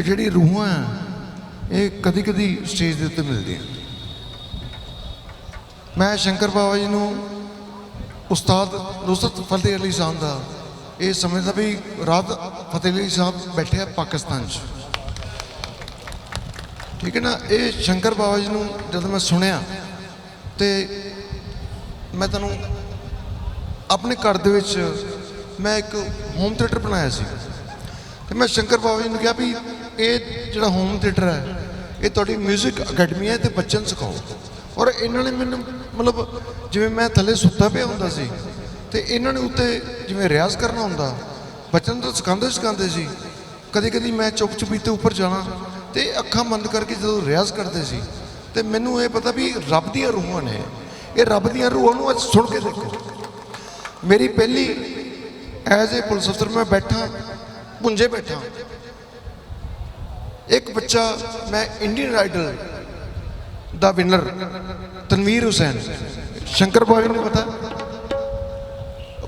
ਵੀ ਜਿਹੜੀ ਰੂਹਾਂ ਆ, ਇਹ ਕਦੀ ਕਦੀ ਸਟੇਜ ਦੇ ਉੱਤੇ ਮਿਲਦੀਆਂ। ਮੈਂ ਸ਼ੰਕਰ ਬਾਬਾ ਜੀ ਨੂੰ ਉਸਤਾਦ ਰੁਸਤ ਫਤਿਹ ਅਲੀ ਸਾਹਿਬ ਦਾ ਇਹ ਸਮਝਦਾ ਵੀ ਰਾਤ ਫਤਿਹ ਅਲੀ ਸਾਹਿਬ ਬੈਠੇ ਆ ਪਾਕਿਸਤਾਨ 'ਚ। ਠੀਕ ਹੈ ਨਾ? ਇਹ ਸ਼ੰਕਰ ਬਾਬਾ ਜੀ ਨੂੰ ਜਦੋਂ ਮੈਂ ਸੁਣਿਆ ਤੇ ਮੈਂ ਤੁਹਾਨੂੰ ਆਪਣੇ ਘਰ ਦੇ ਵਿੱਚ ਮੈਂ ਇੱਕ ਹੋਮ ਥੀਏਟਰ ਬਣਾਇਆ ਸੀ। ਤੇ ਮੈਂ ਸ਼ੰਕਰ ਬਾਬਾ ਜੀ ਨੂੰ ਕਿਹਾ ਵੀ ਇਹ ਜਿਹੜਾ ਹੋਮ ਥੀਏਟਰ ਹੈ, ਇਹ ਤੁਹਾਡੀ 뮤직 ਅਕੈਡਮੀ ਹੈ ਤੇ ਬੱਚਿਆਂ ਨੂੰ ਸਿਖਾਓ। ਔਰ ਇਹਨਾਂ ਨੇ ਮੈਨੂੰ ਮਤਲਬ ਜਿਵੇਂ ਮੈਂ ਥੱਲੇ ਸੁੱਤਾ ਪਿਆ ਹੁੰਦਾ ਸੀ ਤੇ ਇਹਨਾਂ ਨੇ ਉੱਤੇ ਜਿਵੇਂ ਰਿਆਜ਼ ਕਰਨਾ ਹੁੰਦਾ, ਬੱਚਿਆਂ ਨੂੰ ਤਾਂ ਸਿਖਾਉਂਦੇ ਸਿਖਾਉਂਦੇ ਸੀ। ਕਦੇ ਕਦੀ ਮੈਂ ਚੁੱਪ ਚੁਪੀਤੇ ਉੱਪਰ ਜਾਣਾ ਤੇ ਅੱਖਾਂ ਬੰਦ ਕਰਕੇ ਜਦੋਂ ਰਿਆਜ਼ ਕਰਦੇ ਸੀ, ਤੇ ਮੈਨੂੰ ਇਹ ਪਤਾ ਵੀ ਰੱਬ ਦੀਆਂ ਰੂਹਾਂ ਨੇ। ਇਹ ਰੱਬ ਦੀਆਂ ਰੂਹਾਂ ਨੂੰ ਅੱਜ ਸੁਣ ਕੇ ਦੇਖੋ। ਮੇਰੀ ਪਹਿਲੀ ਐਜ਼ ਏ ਪੁਲਿਸ ਅਫਸਰ ਮੈਂ ਬੈਠਾ, ਪੁੰਜੇ ਬੈਠਾ। ਇੱਕ ਬੱਚਾ ਮੈਂ ਇੰਡੀਅਨ ਆਈਡਲ ਦਾ ਵਿਨਰ ਤਨਵੀਰ ਹੁਸੈਨ। ਸ਼ੰਕਰ ਬਾਬਾ ਨੂੰ ਪਤਾ?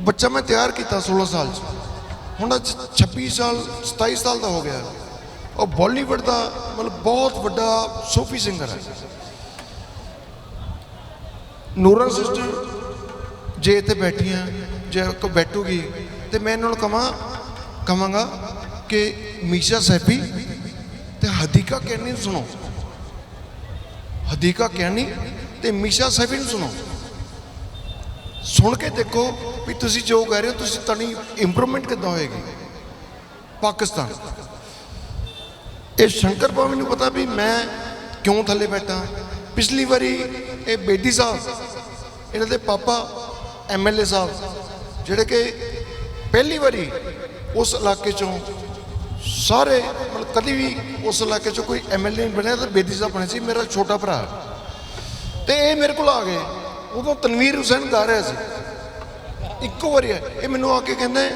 ਬੱਚਾ ਮੈਂ ਤਿਆਰ ਕੀਤਾ 16 ਸਾਲ ਚ। ਹੁਣ ਅੱਜ 26 ਸਾਲ 27 ਸਾਲ ਦਾ ਹੋ ਗਿਆ। ਉਹ ਬਾਲੀਵੁੱਡ ਦਾ ਮਤਲਬ ਬਹੁਤ ਵੱਡਾ ਸੂਫੀ ਸਿੰਗਰ ਹੈ। ਨੂਰਨ ਸਿਸਟਰ ਜੇ ਇੱਥੇ ਬੈਠੀਆਂ, ਜੇ ਕੋ ਬੈਠੂਗੀ, ਤੇ ਮੈਂ ਇਹਨਾਂ ਨੂੰ ਕਹਾਂ ਕਹਾਂਗਾ ਕਿ ਮੀਸ਼ਾ ਸੈਫੀ ਤੇ ਹਦੀਕਾ ਕਹਿਣੀ ਨੂੰ ਸੁਣੋ। ਹਦੀਕਾ ਕਹਿਣੀ ਤੇ ਮੀਸ਼ਾ ਸੈਫੀ ਨੂੰ ਸੁਣੋ। ਸੁਣ ਕੇ ਦੇਖੋ ਵੀ ਤੁਸੀਂ ਜੋ ਕਹਿ ਰਹੇ ਹੋ, ਤੁਸੀਂ ਤੁਹਾਡੀ ਇੰਪਰੂਵਮੈਂਟ ਕਿੱਦਾਂ ਹੋਏਗੀ? ਪਾਕਿਸਤਾਨ। ਇਹ ਸ਼ੰਕਰ ਭਾਵੇਂ ਨੂੰ ਪਤਾ ਵੀ ਮੈਂ ਕਿਉਂ ਥੱਲੇ ਬੈਠਾ? ਪਿਛਲੀ ਵਾਰੀ ਇਹ ਬੇਦੀ ਸਾਹਿਬ, ਇਹਨਾਂ ਦੇ ਪਾਪਾ ਐਮਐਲਏ ਸਾਹਿਬ, ਜਿਹੜੇ ਕਿ ਪਹਿਲੀ ਵਾਰੀ ਉਸ ਇਲਾਕੇ ਚੋਂ ਸਾਰੇ, ਮਤਲਬ ਕਦੀ ਵੀ ਉਸ ਇਲਾਕੇ ਚੋਂ ਕੋਈ ਐਮਐਲਏ ਨਹੀਂ ਬਣਿਆ ਤਾਂ ਬੇਦੀ ਸਾਹਿਬ ਬਣੇ ਸੀ, ਮੇਰਾ ਛੋਟਾ ਭਰਾ। ਤੇ ਇਹ ਮੇਰੇ ਕੋਲ ਆ ਗਏ। ਉਦੋਂ ਤਨਵੀਰ ਹੁਸੈਨ ਗਾ ਰਿਹਾ ਸੀ। ਇੱਕੋ ਵਾਰੀ ਆਏ। ਇਹ ਮੈਨੂੰ ਆ ਕੇ ਕਹਿੰਦੇ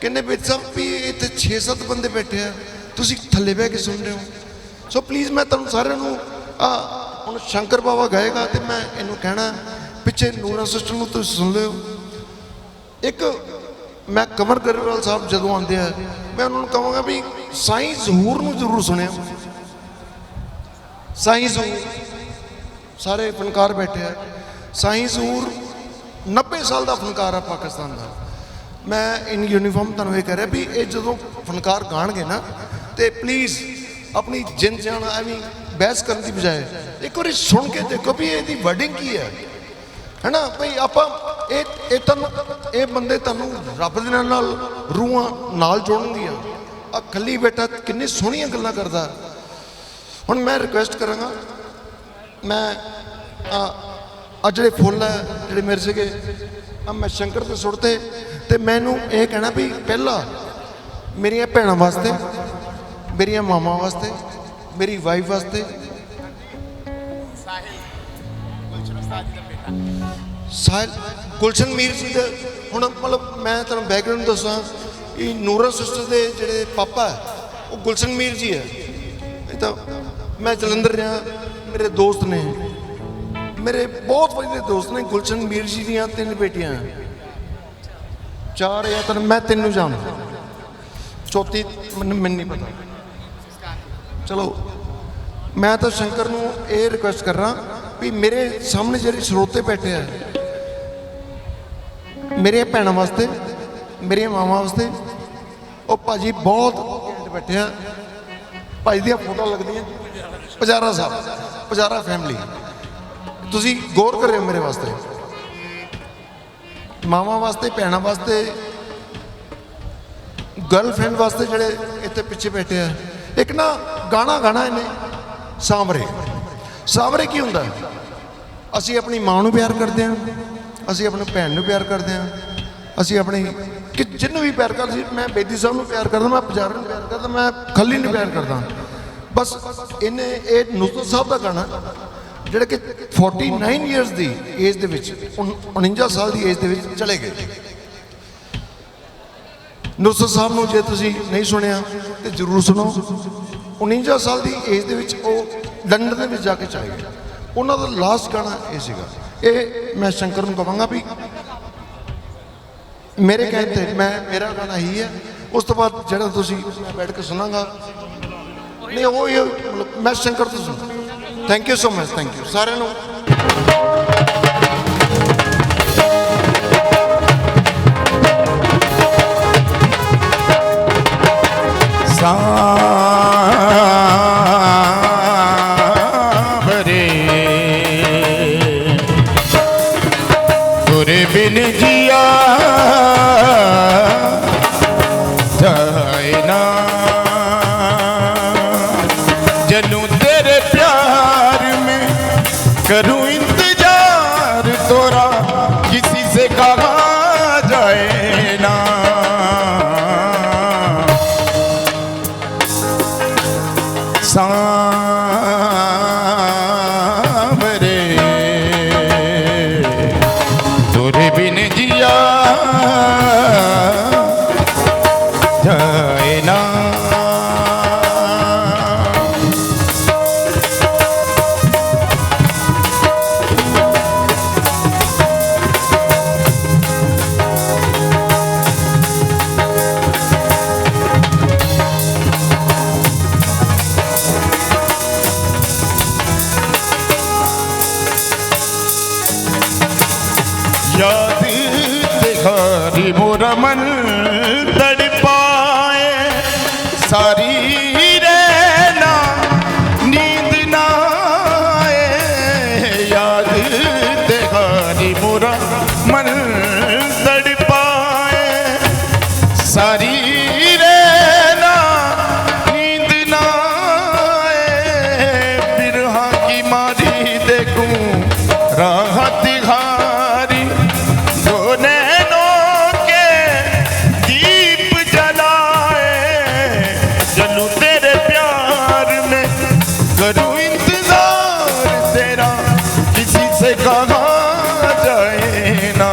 ਕਹਿੰਦੇ ਬੇਦੀ ਸਾਹਿਬ ਵੀ ਇੱਥੇ 6-7 ਬੰਦੇ ਬੈਠੇ ਆ। ਤੁਸੀਂ ਥੱਲੇ ਬਹਿ ਕੇ ਸੁਣ ਰਹੇ ਹੋ। ਸੋ ਪਲੀਜ਼ ਮੈਂ ਤੁਹਾਨੂੰ ਸਾਰਿਆਂ ਨੂੰ, ਆ, ਹੁਣ ਸ਼ੰਕਰ ਬਾਬਾ ਗਾਏਗਾ ਤੇ ਮੈਂ ਇਹਨੂੰ ਕਹਿਣਾ, ਪਿੱਛੇ ਨੂਰਾ ਸਿਸਟਰ ਨੂੰ ਤੁਸੀਂ ਸੁਣ ਲਿਓ। ਇੱਕ ਮੈਂ ਕਮਰ ਗਰੇਵਾਲ ਸਾਹਿਬ ਜਦੋਂ ਆਉਂਦੇ ਆ, ਮੈਂ ਉਹਨਾਂ ਨੂੰ ਕਹਾਂਗਾ ਵੀ ਸਾਈਂ ਜ਼ਹੂਰ ਨੂੰ ਜ਼ਰੂਰ ਸੁਣਿਆ ਸਾਈਂ ਜ਼ਹੂਰ, ਸਾਰੇ ਫਨਕਾਰ ਬੈਠੇ ਆ। ਸਾਈਂ ਜ਼ਹੂਰ 90 ਸਾਲ ਦਾ ਫਨਕਾਰ ਆ ਪਾਕਿਸਤਾਨ ਦਾ। ਮੈਂ ਇਨ ਯੂਨੀਫਾਰਮ ਤੁਹਾਨੂੰ ਇਹ ਕਹਿ ਰਿਹਾ ਵੀ ਇਹ ਜਦੋਂ ਫਨਕਾਰ ਗਾਣਗੇ ਨਾ, ਤੇ ਪਲੀਜ਼ ਆਪਣੀ ਜਿੰਨ ਜਾਨ ਐਵੇਂ ਬਹਿਸ ਕਰਨ ਦੀ ਬਜਾਏ ਇੱਕ ਵਾਰੀ ਸੁਣ ਕੇ ਦੇਖੋ ਵੀ ਇਹਦੀ ਵਰਡਿੰਗ ਕੀ ਹੈ। ਹੈਨਾ? ਭਈ ਆਪਾਂ ਇਹ ਇਹ ਤੁਹਾਨੂੰ ਇਹ ਬੰਦੇ ਤੁਹਾਨੂੰ ਰੱਬ ਦੇ ਨਾਲ- ਨਾਲ ਰੂਹਾਂ ਨਾਲ ਜੋੜਨਗੀਆਂ। ਆ ਖੱਲੀ ਬੇਟਾ ਕਿੰਨੀ ਸੋਹਣੀਆਂ ਗੱਲਾਂ ਕਰਦਾ। ਹੁਣ ਮੈਂ ਰਿਕੁਐਸਟ ਕਰਾਂਗਾ। ਮੈਂ ਆ ਆ ਜਿਹੜੇ ਫੁੱਲ ਹੈ ਜਿਹੜੇ ਮੇਰੇ ਸੀਗੇ ਆ ਮੈਂ ਸ਼ੰਕਰ ਤੇ ਸੁੱਟਤੇ ਤੇ ਮੈਨੂੰ ਇਹ ਕਹਿਣਾ ਵੀ ਪਹਿਲਾ ਮੇਰੀਆਂ ਭੈਣਾਂ ਵਾਸਤੇ ਮੇਰੀਆਂ ਮਾਵਾਂ ਵਾਸਤੇ ਮੇਰੀ ਵਾਈਫ ਵਾਸਤੇ ਸਾਹਿਲ ਗੁਲਸ਼ਨ ਮੀਰ ਜੀ ਦਾ, ਹੁਣ ਮਤਲਬ ਮੈਂ ਤੁਹਾਨੂੰ ਬੈਕਗ੍ਰਾਉਂਡ ਦੱਸਾਂ ਕਿ ਨੂਰਾ ਸਿਸਟਰ ਦੇ ਜਿਹੜੇ ਪਾਪਾ ਹੈ, ਉਹ ਗੁਲਸ਼ਨ ਮੀਰ ਜੀ ਹੈ। ਇਹ ਤਾਂ ਮੈਂ ਜਲੰਧਰ ਰਿਹਾ, ਮੇਰੇ ਦੋਸਤ ਨੇ। ਮੇਰੇ ਬਹੁਤ ਵਧੀਆ ਦੋਸਤ ਨੇ ਗੁਲਸ਼ਨ ਮੀਰ ਜੀ ਦੀਆਂ ਤਿੰਨ ਬੇਟੀਆਂ। ਚਾਰ ਜਾਂ ਤਿੰਨ ਮੈਂ ਤਿੰਨ ਨੂੰ ਜਾਣਦਾ ਚੌਥੀ ਮੈਨੂੰ ਮੈਨੂੰ ਨਹੀਂ ਪਤਾ। ਚਲੋ, ਮੈਂ ਤਾਂ ਸ਼ੰਕਰ ਨੂੰ ਇਹ ਰਿਕੁਐਸਟ ਕਰ ਰਹਾ ਵੀ ਮੇਰੇ ਸਾਹਮਣੇ ਜਿਹੜੇ ਸਰੋਤੇ ਬੈਠੇ ਆ ਮੇਰੇ ਭੈਣਾਂ ਵਾਸਤੇ, ਮੇਰੀਆਂ ਮਾਵਾਂ ਵਾਸਤੇ, ਉਹ ਭਾਜੀ ਬਹੁਤ ਘੈਂਟ ਬੈਠੇ ਆ। ਭਾਜੀ ਦੀਆਂ ਫੋਟੋ ਲੱਗਦੀਆਂ। ਪਜਾਰਾ ਸਾਹਿਬ, ਪਜਾਰਾ ਫੈਮਿਲੀ ਤੁਸੀਂ ਗੌਰ ਕਰਿਓ ਮੇਰੇ ਵਾਸਤੇ। ਮਾਵਾਂ ਵਾਸਤੇ, ਭੈਣਾਂ ਵਾਸਤੇ ਗਰਲਫ੍ਰੈਂਡ ਵਾਸਤੇ ਜਿਹੜੇ ਇੱਥੇ ਪਿੱਛੇ ਬੈਠੇ ਆ। ਇੱਕ ਨਾ ਗਾਣਾ ਗਾਣਾ ਇਹਨੇ ਸਾਮਰੇ ਸਾਮਰੇ ਕੀ ਹੁੰਦਾ? ਅਸੀਂ ਆਪਣੀ ਮਾਂ ਨੂੰ ਪਿਆਰ ਕਰਦੇ ਹਾਂ ਅਸੀਂ ਆਪਣੀ ਭੈਣ ਨੂੰ ਪਿਆਰ ਕਰਦੇ ਹਾਂ। ਅਸੀਂ ਆਪਣੀ ਕਿ ਜਿਹਨੂੰ ਵੀ ਪਿਆਰ ਕਰਦੇ ਮੈਂ ਬੇਦੀ ਸਾਹਿਬ ਨੂੰ ਪਿਆਰ ਕਰਦਾ, ਮੈਂ ਪੁਜਾਰੀ ਨੂੰ ਪਿਆਰ ਕਰਦਾ, ਮੈਂ ਖੱਲੀ ਨੂੰ ਪਿਆਰ ਕਰਦਾ। ਬਸ ਇਹਨੇ ਇਹ ਨੁਸਰਤ ਸਾਹਿਬ ਦਾ ਗਾਣਾ, ਜਿਹੜਾ ਕਿ 49 ਇਅਰਸ ਦੀ ਏਜ ਦੇ ਵਿੱਚ, ਉਨ- 49 ਸਾਲ ਦੀ ਏਜ ਦੇ ਵਿੱਚ ਚਲੇ ਗਏ। ਨੁਸਰਤ ਸਾਹਿਬ ਨੂੰ ਜੇ ਤੁਸੀਂ ਨਹੀਂ ਸੁਣਿਆ, ਤੇ ਜਰੂਰ ਸੁਣੋ। 49 ਸਾਲ ਦੀ ਏਜ ਦੇ ਵਿੱਚ ਉਹ ਲੰਡਨ ਦੇ ਵਿੱਚ ਜਾ ਕੇ ਚਲੇ ਗਏ ਉਹਨਾਂ ਦਾ ਲਾਸਟ ਗਾਣਾ ਇਹ ਸੀਗਾ। ਇਹ ਮੈਂ ਸ਼ੰਕਰ ਨੂੰ ਕਹਾਂਗਾ ਵੀ ਮੇਰੇ ਕਹਿਣ ਤੇ ਮੈਂ, ਮੇਰਾ ਗਾਣਾ ਹੀ ਹੈ, ਉਸ ਤੋਂ ਬਾਅਦ ਜਿਹੜਾ ਤੁਸੀਂ ਮੈਂ ਬੈਠ ਕੇ ਸੁਣਾਂਗਾ, ਨਹੀਂ, ਉਹ ਹੀ ਮਤਲਬ ਮੈਂ ਸ਼ੰਕਰ ਤੋਂ ਸੁਣ thank you so much thank you ਸਾਰਿਆਂ ਨੂੰ। तोरा किसी से कहा ਯਾਦ ਸਿਖਾਰੀ ਮੋਰ ਮਨ ਤੜਪਾਏ ਸਾਰੀ ਰਹਿਣਾ ਨੀਂਦ ਨਾ ਯਾਦ ਸਿਖਾਰੀ ਮੋਰ ਮਨ ਤੜਪਾਏ ਸਾਰੀ ਰਹਿਣਾ ਨੀਂਦ ਨਾ ਆਏ। ਮਾਰੀ कहा जाए ना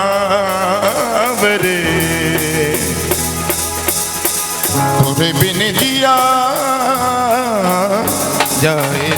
सांवरे तुरे बिन दिया जाए